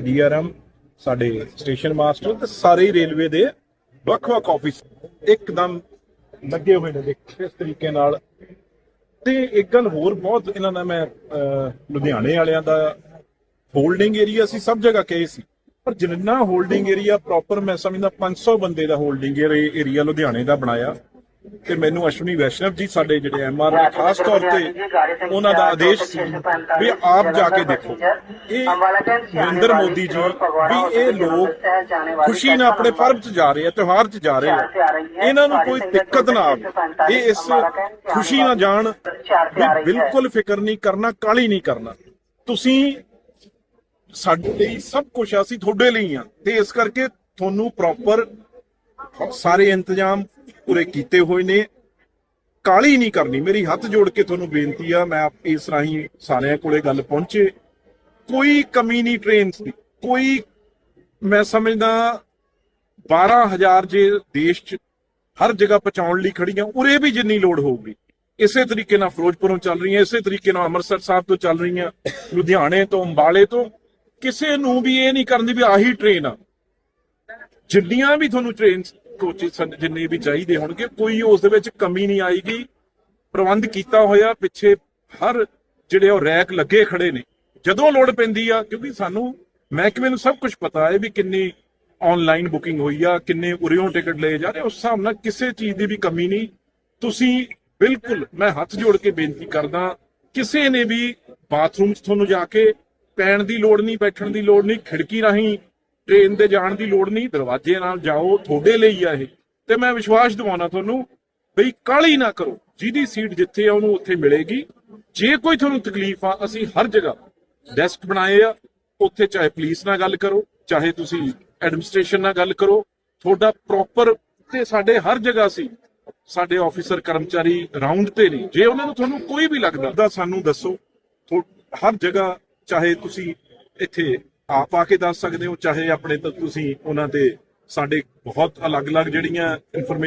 DRM, ਸਾਡੇ station master ਤੇ ਸਾਰੇ ਰੇਲਵੇ ਦੇ ਵੱਖ-ਵੱਖ ਆਫਿਸ ਇੱਕਦਮ ਲੱਗੇ ਹੋਏ ਨੇ ਦੇਖ, ਇਸ ਤਰੀਕੇ ਨਾਲ। ਤੇ ਇੱਕ ਗੱਲ ਹੋਰ ਬਹੁਤ ਇਹਨਾਂ ਨਾਲ ਮੈਂ ਲੁਧਿਆਣੇ ਵਾਲਿਆਂ ਦਾ ਹੋਲਡਿੰਗ ਏਰੀਆ ਸੀ, ਸਭ ਜਗ੍ਹਾ ਕਹੇ ਸੀ। ਪਰ ਜਿੰਨਾ ਹੋਲਡਿੰਗ ਏਰੀਆ ਪ੍ਰੋਪਰ ਮੈਂ ਸਮਝਦਾ 500 ਬੰਦੇ ਦਾ ਹੋਲਡਿੰਗ ਏਰੀਆ ਲੁਧਿਆਣੇ ਦਾ ਬਣਾਇਆ। ਤੇ ਮੈਨੂੰ ਅਸ਼ਵਨੀ ਵੈਸ਼ਨਵ ਜੀ ਸਾਡੇ ਜਿਹੜੇ ਐਮਆਰ ਨੇ ਖਾਸ ਤੌਰ ਤੇ ਉਹਨਾਂ ਦਾ ਆਦੇਸ਼ ਸੀ ਵੀ ਆਪ ਜਾ ਕੇ ਦੇਖੋ। ਇਹ ਨਰਿੰਦਰ ਮੋਦੀ ਜੀ ਵੀ ਇਹ ਲੋਕ ਖੁਸ਼ੀ ਨਾਲ ਆਪਣੇ ਪਰਬ 'ਚ ਜਾ ਰਹੇ ਆ, ਤਿਉਹਾਰ 'ਚ ਜਾ ਰਹੇ ਆ। ਇਹਨਾਂ ਨੂੰ ਕੋਈ ਦਿੱਕਤ ਨਾ ਆਵੇ। ਇਹ ਇਸ ਖੁਸ਼ੀ ਨਾਲ ਜਾਣ ਵੀ ਬਿਲਕੁਲ ਫਿਕਰ ਨਹੀਂ ਕਰਨਾ ਕਾਲੀ ਨਹੀਂ ਕਰਨਾ। ਤੁਸੀਂ ਸਾਡੇ ਲਈ ਸਭ ਕੁਝ ਆ, ਅਸੀਂ ਤੁਹਾਡੇ ਲਈ ਆ। ਤੇ ਇਸ ਕਰਕੇ ਤੁਹਾਨੂੰ ਪ੍ਰੋਪਰ ਸਾਰੇ ਇੰਤਜ਼ਾਮ ਪੂਰੇ ਕੀਤੇ ਹੋਏ ਨੇ। ਕਾਲੀ ਨਹੀਂ ਕਰਨੀ। ਮੇਰੀ ਹੱਥ ਜੋੜ ਕੇ ਤੁਹਾਨੂੰ ਬੇਨਤੀ ਆ, ਮੈਂ ਇਸ ਰਾਹੀਂ ਸਾਰਿਆਂ ਕੋਲੇ ਗੱਲ ਪਹੁੰਚੇ। ਕੋਈ ਕਮੀ ਨਹੀਂ ਟ੍ਰੇਨ ਦੀ। ਕੋਈ, ਮੈਂ ਸਮਝਦਾ 12000 ਜੇ ਦੇਸ਼ 'ਚ ਹਰ ਜਗ੍ਹਾ ਪਹੁੰਚਾਉਣ ਲਈ ਖੜੀਆਂ, ਉਰੇ ਵੀ ਜਿੰਨੀ ਲੋੜ ਹੋਊਗੀ। ਇਸੇ ਤਰੀਕੇ ਨਾਲ ਫਿਰੋਜ਼ਪੁਰੋਂ ਚੱਲ ਰਹੀਆਂ, ਇਸੇ ਤਰੀਕੇ ਨਾਲ ਅੰਮ੍ਰਿਤਸਰ ਸਾਹਿਬ ਤੋਂ ਚੱਲ ਰਹੀਆਂ, ਲੁਧਿਆਣੇ ਤੋਂ, ਅੰਬਾਲੇ ਤੋਂ। ਕਿਸੇ ਨੂੰ ਵੀ ਇਹ ਨਹੀਂ ਕਰਨ ਦੀ ਵੀ ਆਹੀ ਟ੍ਰੇਨ ਆ। ਜਿੰਨੀਆਂ ਵੀ ਤੁਹਾਨੂੰ ਟ੍ਰੇਨ ਕੋਚਿਸ ਜਿੰਨੇ ਵੀ ਚਾਹੀਦੇ ਹੋਣਗੇ, ਕੋਈ ਉਸ ਦੇ ਵਿੱਚ ਕਮੀ ਨਹੀਂ ਆਏਗੀ। ਪ੍ਰਬੰਧ ਕੀਤਾ ਹੋਇਆ ਪਿੱਛੇ ਹਰ ਜਿਹੜੇ ਉਹ ਰੈਕ ਲੱਗੇ ਖੜੇ ਨੇ। ਜਦੋਂ ਲੋੜ ਪੈਂਦੀ ਆ, ਕਿਉਂਕਿ ਸਾਨੂੰ ਮਹਿਕਮੇ ਨੂੰ ਸਭ ਕੁਝ ਪਤਾ ਹੈ ਵੀ ਕਿੰਨੀ ਆਨਲਾਈਨ ਬੁਕਿੰਗ ਹੋਈ ਆ, ਕਿੰਨੇ ਉਰਿਓਂ ਟਿਕਟ ਲਏ ਜਾ ਰਹੇ ਉਸ ਹਿਸਾਬ ਨਾਲ ਕਿਸੇ ਚੀਜ਼ ਦੀ ਵੀ ਕਮੀ ਨਹੀਂ। ਤੁਸੀਂ ਬਿਲਕੁਲ, ਮੈਂ ਹੱਥ ਜੋੜ ਕੇ ਬੇਨਤੀ ਕਰਦਾ, ਕਿਸੇ ਨੇ ਵੀ ਬਾਥਰੂਮ 'ਚ ਤੁਹਾਨੂੰ ਜਾ ਕੇ ਪੈਣ ਦੀ ਲੋੜ ਨਹੀਂ, ਬੈਠਣ ਦੀ ਲੋੜ ਨਹੀਂ, ਖਿੜਕੀ ਰਾਹੀਂ ਟ੍ਰੇਨ ਦੇ ਜਾਣ ਦੀ ਲੋੜ ਨਹੀਂ, ਦਰਵਾਜ਼ੇ ਨਾਲ ਜਾਓ, ਤੁਹਾਡੇ ਲਈ ਆ ਇਹ। ਤੇ ਮੈਂ ਵਿਸ਼ਵਾਸ ਦਿਵਾਉਣਾ ਤੁਹਾਨੂੰ ਬਈ ਕਾਲੀ ਨਾ ਕਰੋ, ਜਿਹਦੀ ਸੀਟ ਜਿੱਥੇ ਆ ਉਹਨੂੰ ਉੱਥੇ ਮਿਲੇਗੀ। ਜੇ ਕੋਈ ਤੁਹਾਨੂੰ ਤਕਲੀਫ ਆ, ਅਸੀਂ ਹਰ ਜਗ੍ਹਾ ਡੈਸਕ ਬਣਾਏ ਆ, ਉੱਥੇ ਚਾਹੇ ਪੁਲਿਸ ਨਾਲ ਗੱਲ ਕਰੋ, ਚਾਹੇ ਤੁਸੀਂ ਐਡਮਿਨਿਸਟ੍ਰੇਸ਼ਨ ਨਾਲ ਗੱਲ ਕਰੋ, ਤੁਹਾਡਾ ਪ੍ਰੋਪਰ ਤੇ ਸਾਡੇ ਹਰ ਜਗ੍ਹਾ ਸੀ। ਸਾਡੇ ਆਫੀਸਰ, ਕਰਮਚਾਰੀ ਰਾਉਂਡ ਤੇ ਨੇ। ਜੇ ਉਹਨਾਂ ਨੂੰ ਤੁਹਾਨੂੰ ਕੋਈ ਵੀ ਲੱਗਦਾ ਤਾਂ ਸਾਨੂੰ ਦੱਸੋ। ਹਰ ਜਗ੍ਹਾ ਚਾਹੇ ਤੁਸੀਂ ਇੱਥੇ ਆਪ ਆ ਕੇ ਦੱਸ ਸਕਦੇ ਹੋ, ਚਾਹੇ ਆਪਣੇ ਤੋਂ ਤੁਸੀਂ ਉਹਨਾਂ ਤੇ ਸਾਡੇ ਬਹੁਤ ਅਲੱਗ-ਅਲੱਗ ਜਿਹੜੀਆਂ ਇਨਫੋਰਮੇਸ਼ਨ